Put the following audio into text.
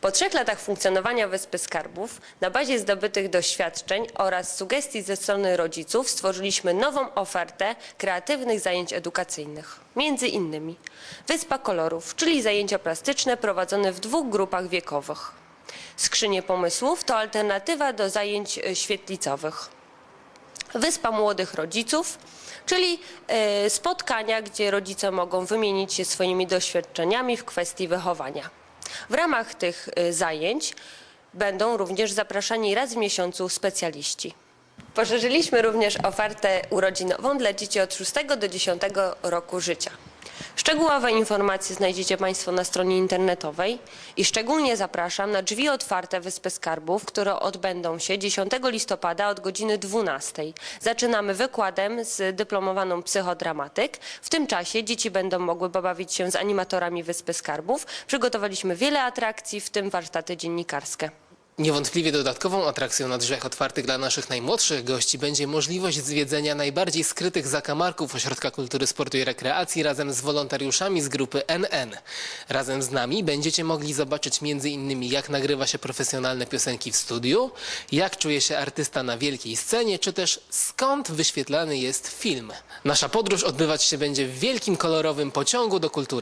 Po trzech latach funkcjonowania Wyspy Skarbów, na bazie zdobytych doświadczeń oraz sugestii ze strony rodziców, stworzyliśmy nową ofertę kreatywnych zajęć edukacyjnych. Między innymi Wyspa Kolorów, czyli zajęcia plastyczne prowadzone w dwóch grupach wiekowych. Skrzynie pomysłów to alternatywa do zajęć e, świetlicowych. Wyspa Młodych Rodziców, czyli e, spotkania, gdzie rodzice mogą wymienić się swoimi doświadczeniami w kwestii wychowania. W ramach tych e, zajęć będą również zapraszani raz w miesiącu specjaliści. Poszerzyliśmy również ofertę urodzinową dla dzieci od 6 do 10 roku życia. Szczegółowe informacje znajdziecie Państwo na stronie internetowej i szczególnie zapraszam na drzwi otwarte Wyspy Skarbów, które odbędą się 10 listopada od godziny 12. Zaczynamy wykładem z dyplomowaną psychodramatyk. W tym czasie dzieci będą mogły pobawić się z animatorami Wyspy Skarbów. Przygotowaliśmy wiele atrakcji, w tym warsztaty dziennikarskie. Niewątpliwie dodatkową atrakcją na drzwiach otwartych dla naszych najmłodszych gości będzie możliwość zwiedzenia najbardziej skrytych zakamarków Ośrodka Kultury, Sportu i Rekreacji razem z wolontariuszami z grupy NN. Razem z nami będziecie mogli zobaczyć m.in. jak nagrywa się profesjonalne piosenki w studiu, jak czuje się artysta na wielkiej scenie, czy też skąd wyświetlany jest film. Nasza podróż odbywać się będzie w wielkim kolorowym pociągu do kultury.